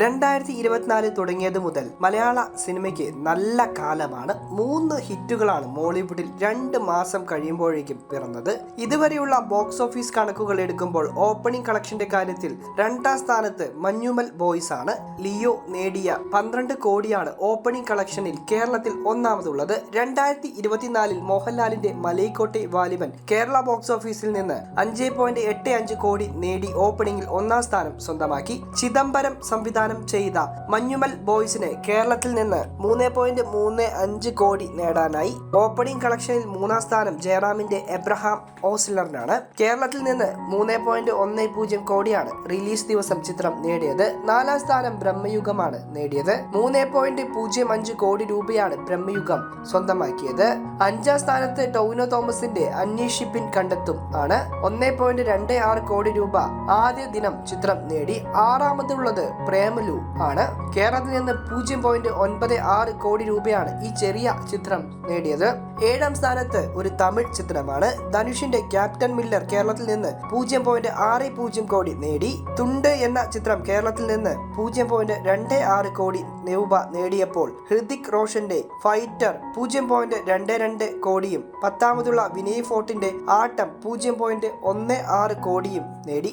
രണ്ടായിരത്തി ഇരുപത്തിനാല് തുടങ്ങിയത് മുതൽ മലയാള സിനിമയ്ക്ക് നല്ല കാലമാണ്. മൂന്ന് ഹിറ്റുകളാണ് മോളിവുഡിൽ രണ്ട് മാസം കഴിയുമ്പോഴേക്കും പിറന്നത്. ഇതുവരെയുള്ള ബോക്സ് ഓഫീസ് കണക്കുകൾ എടുക്കുമ്പോൾ ഓപ്പണിംഗ് കളക്ഷന്റെ കാര്യത്തിൽ രണ്ടാം സ്ഥാനത്ത് മഞ്ഞുമൽ ബോയ്സ് ആണ്. ലിയോ നേടിയ പന്ത്രണ്ട് കോടിയാണ് ഓപ്പണിംഗ് കളക്ഷനിൽ കേരളത്തിൽ ഒന്നാമതുള്ളത്. രണ്ടായിരത്തി ഇരുപത്തിനാലിൽ മോഹൻലാലിന്റെ മലൈക്കോട്ടെ വാലിബൻ കേരള ബോക്സ് ഓഫീസിൽ നിന്ന് അഞ്ച് പോയിന്റ് എട്ട് അഞ്ച് കോടി നേടി ഓപ്പണിംഗിൽ ഒന്നാം സ്ഥാനം സ്വന്തമാക്കി. ചിദംബരം സംവിധാനം ചെയ്ത മഞ്ഞുമൽ ബോയ്സിന് കേരളത്തിൽ നിന്ന് മൂന്ന് പോയിന്റ് മൂന്ന് അഞ്ച് കോടി നേടാനായി. ഓപ്പണിംഗ് കളക്ഷനിൽ മൂന്നാം സ്ഥാനം ജയറാമിന്റെ എബ്രഹാം ഓസ്ലറിനാണ്. കേരളത്തിൽ നിന്ന് മൂന്ന് പോയിന്റ് ഒന്ന് പൂജ്യം കോടിയാണ് റിലീസ് ദിവസം ചിത്രം നേടിയത്. നാലാം സ്ഥാനം ബ്രഹ്മയുഗമാണ് നേടിയത്. മൂന്ന് പോയിന്റ് പൂജ്യം അഞ്ച് കോടി രൂപയാണ് ബ്രഹ്മയുഗം സ്വന്തമാക്കിയത്. അഞ്ചാം സ്ഥാനത്ത് ടൗനോ തോമസിന്റെ അന്വേഷിപ്പിൻ കണ്ടെത്തും ആണ്. ഒന്ന് പോയിന്റ് രണ്ട് ആറ് കോടി രൂപ ആദ്യ ദിനം ചിത്രം നേടി. ആറാമതുള്ളത് പ്രേമലു ആണ്. കേരളത്തിൽ നിന്ന് പൂജ്യം പോയിന്റ് ഒൻപത് ആറ് കോടി രൂപയാണ് ഈ ചെറിയ ചിത്രം നേടിയത്. ഏഴാം സ്ഥാനത്ത് ഒരു തമിഴ് ചിത്രമാണ്. ധനുഷിന്റെ ക്യാപ്റ്റൻ മില്ലർ കേരളത്തിൽ നിന്ന് പൂജ്യം പോയിന്റ് ആറ് പൂജ്യം കോടി നേടി. തുണ്ട് എന്ന ചിത്രം കേരളത്തിൽ നിന്ന് പൂജ്യം പോയിന്റ് രണ്ട് ആറ് കോടി രൂപ നേടിയപ്പോൾ ഹൃതിക് റോഷന്റെ ഫൈറ്റർ പൂജ്യം പോയിന്റ് രണ്ട് രണ്ട് കോടിയും പത്താമതുള്ള വിനയ് ഫോർട്ടിന്റെ ആട്ടം പൂജ്യം പോയിന്റ് ഒന്ന് ആറ് കോടിയും നേടി.